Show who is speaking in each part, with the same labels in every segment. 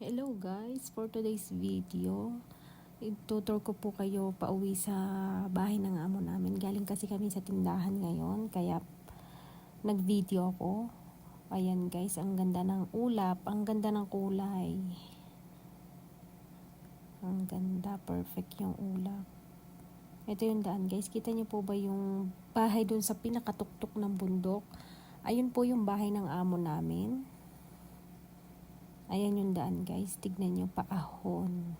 Speaker 1: Hello guys, for today's video, itutur ko po kayo pauwi sa bahay ng amo namin. Galing kasi kami sa tindahan ngayon, kaya nag-video ako. Ayan guys, ang ganda ng ulap, ang ganda ng kulay. Ang ganda, perfect yung ulap. Ito yung daan guys, kita niyo po ba yung bahay dun sa pinakatuktok ng bundok? Ayun po yung bahay ng amo namin. Ayan yung daan guys. Tignan nyo, paahon.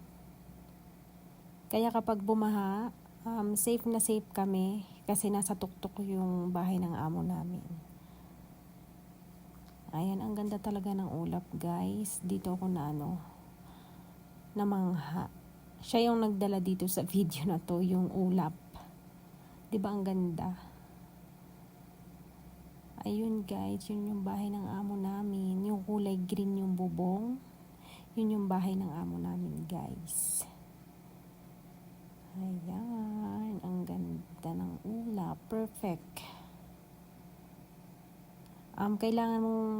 Speaker 1: Kaya kapag bumaha, um, safe na safe kami kasi nasa tuktok yung bahay ng amo namin. Ayan, ang ganda talaga ng ulap guys. Dito ako na ano, namangha. Siya yung nagdala dito sa video na to, yung ulap. 'Di ba ang ganda? Ayun guys, yun yung bahay ng amo namin. Yung kulay green yung bubong. Yun yung bahay ng amo namin guys. Ayan, ang ganda ng ulap. Perfect. Um, kailangan mong,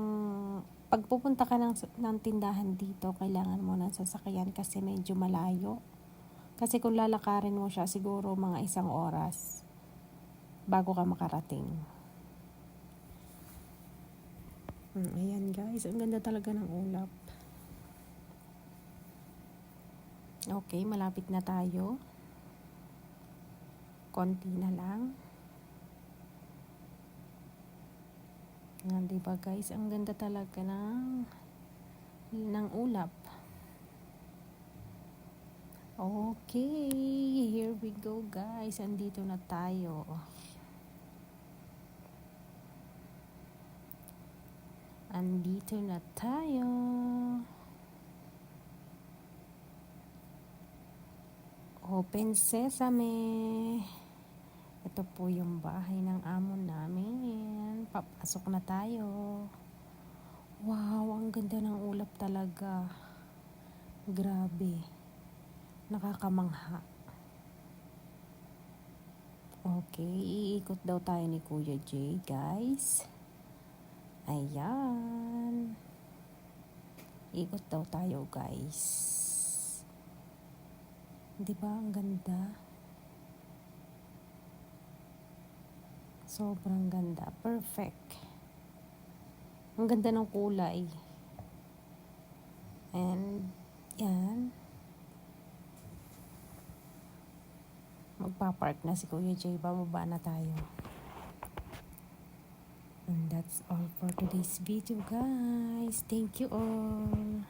Speaker 1: pag pupunta ka ng, ng tindahan dito, kailangan mo ng sasakyan kasi medyo malayo. Kasi kung lalakarin mo siya, siguro mga isang oras bago ka makarating. Mm, ayan guys, ang ganda talaga ng ulap. Okay, malapit na tayo. Konti na lang. Ayan, diba guys, ang ganda talaga ng ng ulap. Okay, here we go guys. Andito na tayo. Andito na tayo. Open sesame. Ito po yung bahay ng amo namin. Papasok na tayo. Wow, ang ganda ng ulap talaga. Grabe. Nakakamangha. Okay, iikot daw tayo ni Kuya J, guys. Ayan. Ikot daw tayo, guys. Di ba ang ganda? Sobrang ganda. Perfect. Ang ganda ng kulay. And, yan. Magpa-park na si Kuya J. Bababa na tayo. That's all for today's video, guys. Thank you all.